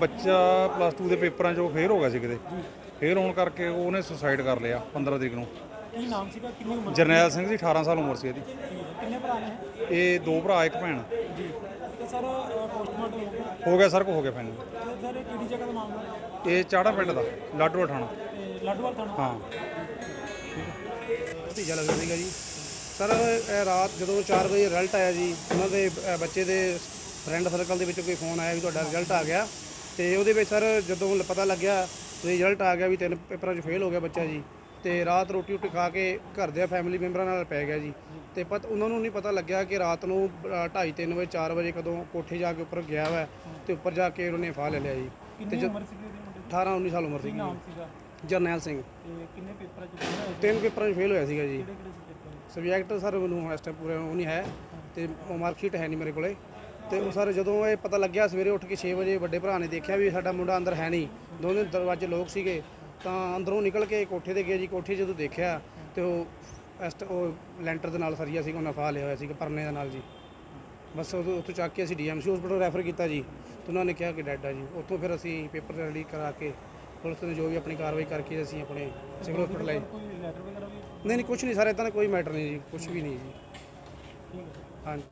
ਬੱਚਾ ਪਲੱਸ 2 ਦੇ ਪੇਪਰਾਂ 'ਚੋਂ ਫੇਲ ਹੋ ਗਿਆ ਸੀ ਕਿਤੇ। ਫੇਲ ਹੋਣ ਕਰਕੇ ਉਹਨੇ ਸੁਸਾਈਡ ਕਰ ਲਿਆ 15 ਤਰੀਕ ਨੂੰ। ਕੀ ਨਾਮ ਸੀਗਾ? ਕਿੰਨੀ ਉਮਰ ਜਰਨੈਲ ਸਿੰਘ ਜੀ 18 ਸਾਲ ਉਮਰ ਸੀ ਇਹਦੀ। ਕਿੰਨੇ ਭਰਾ ਨੇ ਇਹ? ਦੋ ਭਰਾ ਇੱਕ ਭੈਣ। ਜੀ। ਤੇ ਸਰ ਪੋਸਟਮਾਰਟਮ ਹੋ ਗਿਆ? ਹੋ ਗਿਆ ਸਰ ਕੋ ਹੋ ਗਿਆ ਫਾਈਨਲ ਸਰ ਇਹ ਕਿਹੜੀ ਜਗ੍ਹਾ ਦਾ ਮਾਮਲਾ? ਇਹ ਚਾੜਾ ਪਿੰਡ ਦਾ ਲਾਡੂਆ ਥਾਣਾ। ਲਾਡੋਵਾਲ ਥਾਣਾ? ਹਾਂ। ਭਤੀਜਾ ਲੱਗਦਾ ਸੀਗਾ ਜੀ। ਸਰ ਇਹ ਰਾਤ ਜਦੋਂ 4 ਵਜੇ ਰਿਜ਼ਲਟ ਆਇਆ ਜੀ ਉਹਨਾਂ ਦੇ ਬੱਚੇ ਦੇ ਫਰੈਂਡ ਸਰਕਲ ਦੇ ਵਿੱਚੋਂ ਕੋਈ ਫੋਨ ਆਇਆ ਵੀ ਤੁਹਾਡਾ ਰਿਜ਼ਲਟ ਆ ਗਿਆ ਤੇ ਉਹਦੇ ਵਿੱਚ ਸਰ ਜਦੋਂ ਪਤਾ ਲੱਗਿਆ ਰਿਜ਼ਲਟ ਆ ਗਿਆ ਵੀ ਤਿੰਨ ਪੇਪਰਾਂ 'ਚ ਫੇਲ ਹੋ ਗਿਆ ਬੱਚਾ ਜੀ ਤੇ ਰਾਤ ਰੋਟੀ ਰੋਟੀ ਖਾ ਕੇ ਘਰ ਦੇ ਫੈਮਿਲੀ ਮੈਂਬਰਾਂ ਨਾਲ ਪੈ ਗਿਆ ਜੀ। ਤੇ ਪਤ ਉਹਨਾਂ ਨੂੰ ਨਹੀਂ ਪਤਾ ਲੱਗਿਆ ਕਿ ਰਾਤ ਨੂੰ 2:30 3 ਵਜੇ 4 ਵਜੇ ਕਦੋਂ ਕੋਠੇ ਜਾ ਕੇ ਉੱਪਰ ਗਿਆ ਵਾ ਤੇ ਉੱਪਰ ਜਾ ਕੇ ਉਹਨੇ ਫਾਹ ਲੈ ਲਿਆ ਜੀ। ਕਿੰਨੀ ਉਮਰ ਦੀ? 18 19 ਸਾਲ ਉਮਰ ਨਾਮ ਸੀਗਾ? ਜਰਨੈਲ ਸਿੰਘ। ਕਿੰਨੇ ਪੇਪਰਾਂ ਚ ਹੋਏ ਤਿੰਨ ਪੇਪਰਾਂ 'ਚ ਫੇਲ ਹੋਇਆ ਸੀਗਾ ਜੀ। ਸੀ ਸਬਜੈਕਟ ਸਰ ਮੈਨੂੰ ਇਸ ਟਾਈਮ ਪੂਰਾ ਉਹ ਨਹੀਂ ਹੈ ਤੇ ਮਾਰਕਸ਼ੀਟ ਹੈ ਨਹੀਂ ਮੇਰੇ ਕੋਲੇ। ਤੇ ਉਹ ਸਰ ਜਦੋਂ ਇਹ ਪਤਾ ਲੱਗਿਆ ਸਵੇਰੇ ਉੱਠ ਕੇ 6 ਵਜੇ ਵੱਡੇ ਭਰਾ ਨੇ ਦੇਖਿਆ ਵੀ ਸਾਡਾ ਮੁੰਡਾ ਅੰਦਰ ਹੈ ਨਹੀਂ ਦੋਨੇ ਦਰਵਾਜ਼ੇ ਲੋਕ ਸੀਗੇ, ਤਾਂ ਅੰਦਰੋਂ ਨਿਕਲ ਕੇ ਕੋਠੇ ਤੇ ਗਏ ਜੀ, ਕੋਠੇ ਜਦੋਂ ਦੇਖਿਆ ਤੇ ਉਹ ਐਸਟ ਉਹ ਲੈਂਟਰ ਦੇ ਨਾਲ ਸਰੀਆ ਸੀਗਾ, ਉਹਨਾਂ ਫਾਹ ਲਿਆ ਹੋਇਆ ਸੀਗਾ ਪਰਨੇ ਦੇ ਨਾਲ ਜੀ। ਬਸ ਉਦੋਂ ਉੱਥੋਂ ਚੱਕ ਕੇ ਅਸੀਂ ਡੀਐਮਸੀ ਹਸਪੀਟਲ ਰੈਫਰ ਕੀਤਾ ਜੀ, ਤੇ ਉਹਨਾਂ ਨੇ ਕਿਹਾ ਕਿ ਡੈਡ ਆ ਜੀ। ਉੱਥੋਂ ਫਿਰ ਅਸੀਂ ਪੇਪਰ ਰੈਡੀ ਕਰਾ ਕੇ ਪੁਲਿਸ ਨੇ ਜੋ ਵੀ ਆਪਣੀ ਕਾਰਵਾਈ ਕਰਕੇ ਅਸੀਂ ਆਪਣੇ ਸਿਵਲ ਹਸਪੀਟਲ ਆਏ। ਨਹੀਂ ਨਹੀਂ ਕੁਝ ਨਹੀਂ ਸਰ ਇਦਾਂ ਦਾ ਕੋਈ ਮੈਟਰ ਨਹੀਂ ਜੀ ਕੁਝ ਵੀ ਨਹੀਂ ਜੀ। ਹਾਂਜੀ।